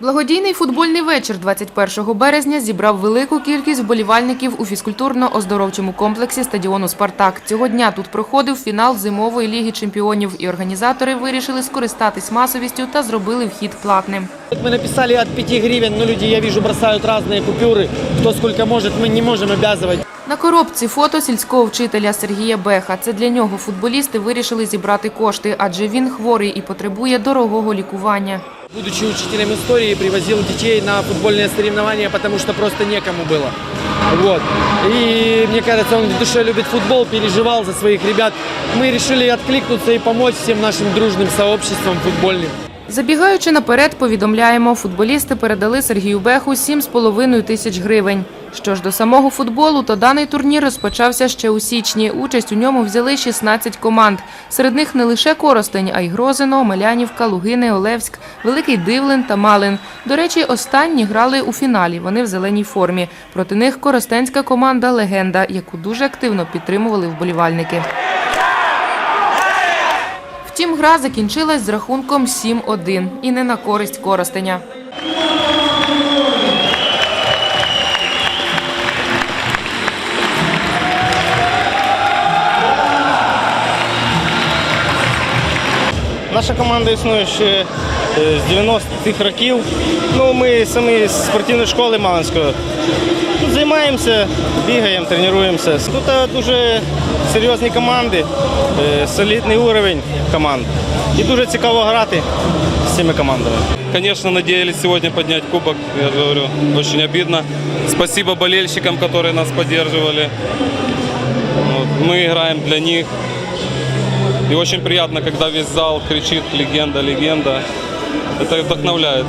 Благодійний футбольний вечір 21 березня зібрав велику кількість вболівальників у фізкультурно-оздоровчому комплексі стадіону «Спартак». Цього дня тут проходив фінал зимової ліги чемпіонів, і організатори вирішили скористатись масовістю та зробили вхід платним. Мы написали от 5 гривен, но люди, я вижу, бросают разные купюры. Кто сколько может, мы не можем обязывать. На коробці фото сільського вчителя Сергія Беха. Це для нього футболісти вирішили зібрати кошти, адже він хворий і потребує дорогого лікування. Будучи учителем истории, привозил детей на футбольные соревнования, потому что просто некому было. Вот. И мне кажется, он в душе любит футбол, переживал за своих ребят. Мы решили откликнуться и помочь всем нашим дружным сообществам футбольным. Забігаючи наперед, повідомляємо, футболісти передали Сергію Беху 7,5 тисяч гривень. Що ж до самого футболу, то даний турнір розпочався ще у січні. Участь у ньому взяли 16 команд. Серед них не лише Коростень, а й Грозино, Мелянівка, Лугини, Олевськ, Великий Дивлин та Малин. До речі, останні грали у фіналі. Вони в зеленій формі. Проти них коростенська команда Легенда, яку дуже активно підтримували вболівальники. Втім, гра закінчилась з рахунком 7-1 і не на користь Коростеня. Наша команда існує ще е, з 90-х років. Ну, ми самі з спортивної школи Малинської. Тут займаємося, бігаємо, тренуємося. Тут е, дуже серйозні команди, е, солідний уровень команд. І дуже цікаво грати з цими командами. Конечно, надеялись сегодня поднять кубок. Я же говорю, очень обидно. Спасибо болельщикам, которые нас поддерживали. Вот, Мы играем для них. И очень приятно, когда весь зал кричит «Легенда, легенда». Это вдохновляет.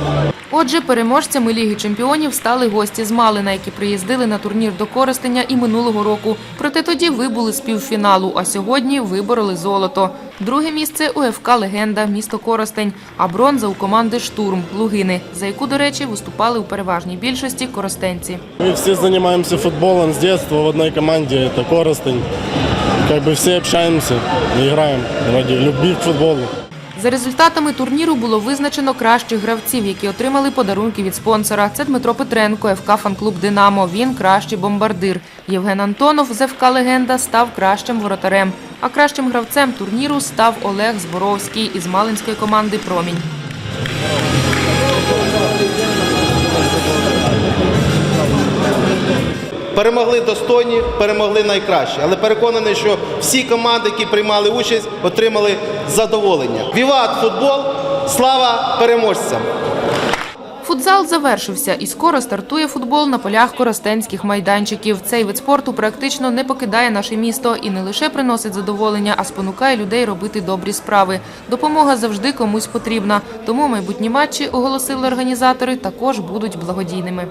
Отже, переможцями Ліги чемпіонів стали гості з Малина, які приїздили на турнір до Коростеня і минулого року. Проте тоді вибули з півфіналу, а сьогодні вибороли золото. Друге місце у ФК «Легенда» місто Коростень, а бронза у команди «Штурм» Лугини, за яку, до речі, виступали у переважній більшості коростенці. Мы все занимаемся футболом с детства в одной команде, это Коростень. Как бы все общаемся, играем ради любви к футболу. За результатами турніру було визначено кращих гравців, які отримали подарунки від спонсора. Це Дмитро Петренко, ФК «Фан-клуб Динамо». Він кращий бомбардир. Євген Антонов з ФК «Легенда» став кращим воротарем. А кращим гравцем турніру став Олег Зборовський із малинської команди Промінь. Перемогли достойні, перемогли найкращі. Але переконаний, що всі команди, які приймали участь, отримали задоволення. Віват футбол! Слава переможцям! Футзал завершився і скоро стартує футбол на полях коростенських майданчиків. Цей вид спорту практично не покидає наше місто і не лише приносить задоволення, а спонукає людей робити добрі справи. Допомога завжди комусь потрібна. Тому майбутні матчі, оголосили організатори, також будуть благодійними.